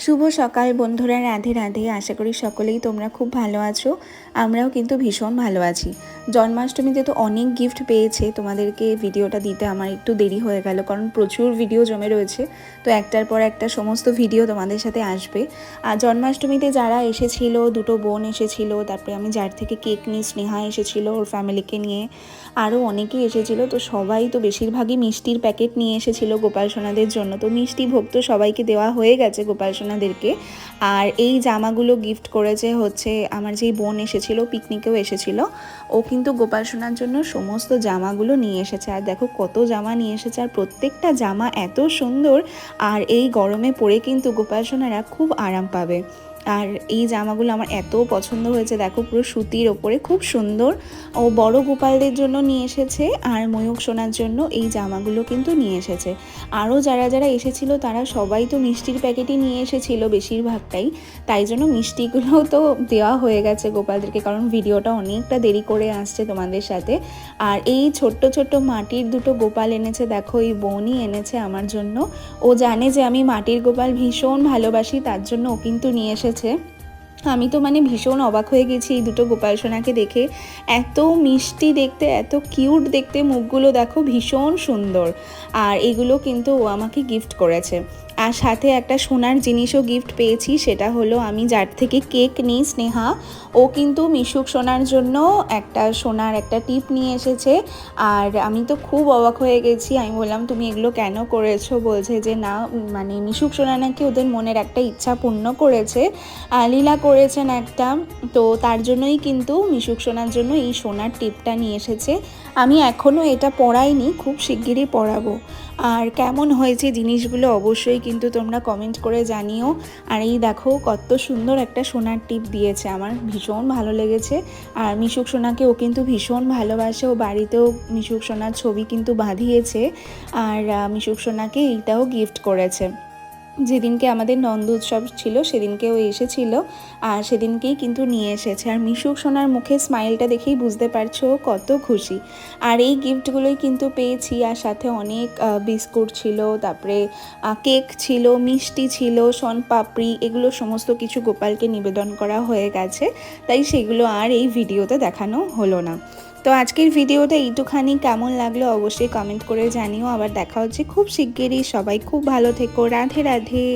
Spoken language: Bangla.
শুভ সকাল বন্ধুরা, রাধে রাধে। আশা করি সকলেই তোমরা খুব ভালো আছো। আমরাও কিন্তু ভীষণ ভালো আছি। জন্মাষ্টমীতে তো অনেক গিফট পেয়েছে। তোমাদেরকে ভিডিওটা দিতে আমার একটু দেরি হয়ে গেল, কারণ প্রচুর ভিডিও জমে রয়েছে। তো একটার পর একটা সমস্ত ভিডিও তোমাদের সাথে আসবে। আর জন্মাষ্টমীতে যারা এসেছিল, দুটো বোন এসেছিল, তারপরে আমি যার থেকে কেক নিয়ে স্নেহা এসেছিল, ওর ফ্যামিলিকে নিয়ে আরও অনেকেই এসেছিল। তো সবাই তো বেশিরভাগই মিষ্টির প্যাকেট নিয়ে এসেছিল গোপাল সোনাদের জন্য। তো মিষ্টি ভোগ তো সবাইকে দেওয়া হয়ে গেছে গোপাল সোনাদেরকে। আর এই জামাগুলো গিফট করেছে হচ্ছে আমার যেই বোন এসেছিল পিকনিকেও এসেছিল। ও কিন্তু গোপাল সোনার জন্য সমস্ত জামাগুলো নিয়ে এসেছে। আর দেখো কত জামা নিয়ে এসেছে, আর প্রত্যেকটা জামা এত সুন্দর। আর এই গরমে পরে কিন্তু গোপাল সোনারা খুব আরাম পাবে। আর এই জামাগুলো আমার এত পছন্দ হয়েছে, দেখো পুরো সুতির ওপরে, খুব সুন্দর। ও বড় গোপালদের জন্য নিয়ে এসেছে আর ময়ূক সোনার জন্য এই জামাগুলো কিন্তু নিয়ে এসেছে। আরও যারা যারা এসেছিল তারা সবাই তো মিষ্টির প্যাকেটই নিয়ে এসেছিল বেশিরভাগটাই। তাই জন্য মিষ্টিগুলোও তো দেওয়া হয়ে গেছে গোপালদেরকে, কারণ ভিডিওটা অনেকটা দেরি করে আসছে তোমাদের সাথে। আর এই ছোট্ট ছোট্ট মাটির দুটো গোপাল এনেছে, দেখো এই বোনই এনেছে আমার জন্য। ও জানে যে আমি মাটির গোপাল ভীষণ ভালোবাসি, তার জন্য ও কিন্তু নিয়ে এসেছে। আছে আমি তো মানে ভীষণ অবাক হয়ে গেছি এই দুটো গোপাল সোনাকে দেখে। এত মিষ্টি দেখতে, এত কিউট দেখতে মুখগুলো দেখো ভীষণ সুন্দর। আর এগুলো কিন্তু ও আমাকে গিফট করেছে। আর সাথে একটা সোনার জিনিসও গিফট পেয়েছি, সেটা হলো আমি যার থেকে কেক নিই স্নেহা, ও কিন্তু মিশুক সোনার জন্য একটা সোনার একটা টিপ নিয়ে এসেছে। আর আমি তো খুব অবাক হয়ে গেছি, আমি বললাম, তুমি এগুলো কেন করেছ? বলছে যে, না মানে মিশুক সোনা নাকি ওদের মনের একটা ইচ্ছা পূর্ণ করেছে। লীলা করেছেন একটা, তো তার জন্যই কিন্তু মিশুক সোনার জন্য এই সোনার টিপটা নিয়ে এসেছে। আমি এখনও এটা পড়াইনি, খুব শিগগিরই পড়াবো। আর কেমন হয়েছে জিনিসগুলো অবশ্যই কিন্তু তোমরা কমেন্ট করে জানিও। আর এই দেখো, কত সুন্দর একটা সোনার টিপ দিয়েছে, আমার ভীষণ ভালো লেগেছে। আর মিশুক সোনাকে ও কিন্তু ভীষণ ভালোবাসে, ও বাড়িতেও মিশুক সোনার ছবি কিন্তু বাঁধিয়েছে। আর মিশুক সোনাকে এইটাও গিফট করেছে। যেদিনকে আমাদের নন্দ উৎসব ছিল, সেদিনকেও এসেছিল আর সেদিনকেই কিন্তু নিয়ে এসেছে। আর মিশুক সোনার মুখে স্মাইলটা দেখেই বুঝতে পারছ কত খুশি। আর এই গিফটগুলোই কিন্তু পেয়েছি আর সাথে অনেক বিস্কুট ছিল, তারপরে কেক ছিল, মিষ্টি ছিল, শন পাপড়ি, এগুলো সমস্ত কিছু গোপালকে নিবেদন করা হয়ে গেছে। তাই সেগুলো আর এই ভিডিওতে দেখানো হলো না। তো আজকের ভিডিওটা এইটুখানি। কেমন লাগল অবশ্যই কমেন্ট করে জানিও। আবার দেখা হচ্ছে খুব শিগগিরই। সবাই খুব ভালো থেকো। রাধে রাধে।